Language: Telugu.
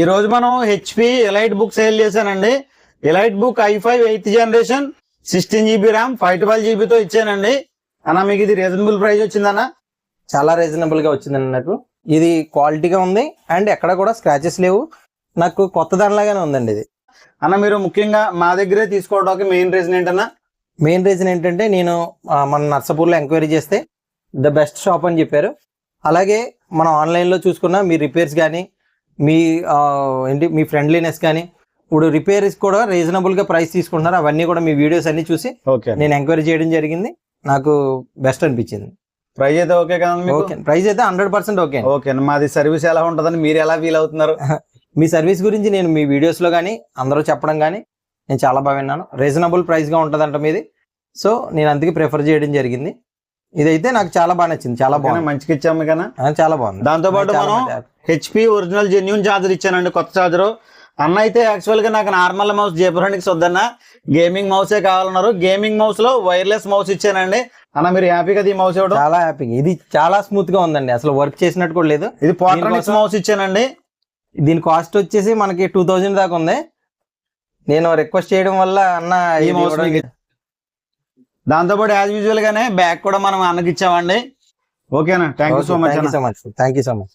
ఈ రోజు మనం హెచ్పి ఎలైట్ బుక్ సేల్ చేశానండి. Elite book i five eighth generation sixteen GB RAM five twelve జీబీతో ఇచ్చానండి. అన్న మీకు ఇది రీజనబుల్ ప్రైస్ వచ్చిందన్న? చాలా రీజనబుల్గా వచ్చిందండి నాకు. ఇది క్వాలిటీగా ఉంది అండ్ ఎక్కడ కూడా స్క్రాచెస్ లేవు. నాకు కొత్త దానిలాగానే ఉందండి ఇది. అన్న మీరు ముఖ్యంగా మా దగ్గరే తీసుకోవడానికి మెయిన్ రీజన్ ఏంటన్నా? మెయిన్ రీజన్ ఏంటంటే నేను మన నర్సపూర్లో ఎంక్వైరీ చేస్తే ద బెస్ట్ షాప్ అని చెప్పారు. అలాగే మనం ఆన్లైన్లో చూసుకున్న మీ రిపేర్స్ కానీ మీ ఏంటి మీ ఫ్రెండ్లీనెస్ కానీ ఇప్పుడు రిపేర్స్ కూడా రీజనబుల్గా ప్రైస్ తీసుకుంటున్నారు. అవన్నీ కూడా మీ వీడియోస్ అన్ని చూసి నేను ఎంక్వైరీ చేయడం జరిగింది. నాకు బెస్ట్ అనిపించింది. ప్రైస్ అయితే ఓకే కదా ఓకే ప్రైస్ అయితే హండ్రెడ్ పర్సెంట్ ఓకే ఓకే మాది సర్వీస్ ఎలా ఉంటుందని మీరు ఎలా ఫీల్ అవుతున్నారు? మీ సర్వీస్ గురించి నేను మీ వీడియోస్లో కానీ అందరూ చెప్పడం కానీ నేను చాలా బాగా విన్నాను. రీజనబుల్ ప్రైస్గా ఉంటుందంట మీది. సో నేను అందుకే ప్రిఫర్ చేయడం జరిగింది. ఇదైతే నాకు చాలా బాగా నచ్చింది చాలా? బాగుంది. మంచిగా ఇచ్చాము కదా చాలా బాగుంది. దాంతో పాటు మనం. హెచ్పి ఒరిజినల్ జెన్యున్ చార్జర్ ఇచ్చానండి కొత్త చార్జర్. అన్న అయితే యాక్చువల్గా నాకు నార్మల్ మౌస్ జేపరానికి వద్దన్న గేమింగ్ మౌసే కావాలన్నారు. గేమింగ్ మౌస్లో వైర్లెస్ మౌస్ ఇచ్చానండి. అన్న మీరు హ్యాపీ కదా ఈ మౌస్ ఇవ్వడం? చాలా హ్యాపీగా ఇది చాలా స్మూత్గా ఉందండి. అసలు వర్క్ చేసినట్టు కూడా లేదు. ఇది పోట్రానిక్స్ మౌస్ ఇచ్చానండి. దీని కాస్ట్ వచ్చేసి మనకి టూ థౌజండ్ దాకా ఉంది. నేను రిక్వెస్ట్ చేయడం వల్ల అన్న ఈ మౌస్ ఇవ్వడం- మీకు దాంతో పాటు యాజ్ యూజువల్ గానే బ్యాగ్ కూడా మనం అన్నకి ఇచ్చామండి. ఓకేనా thank you so much thank అన్న. You so much thank you so much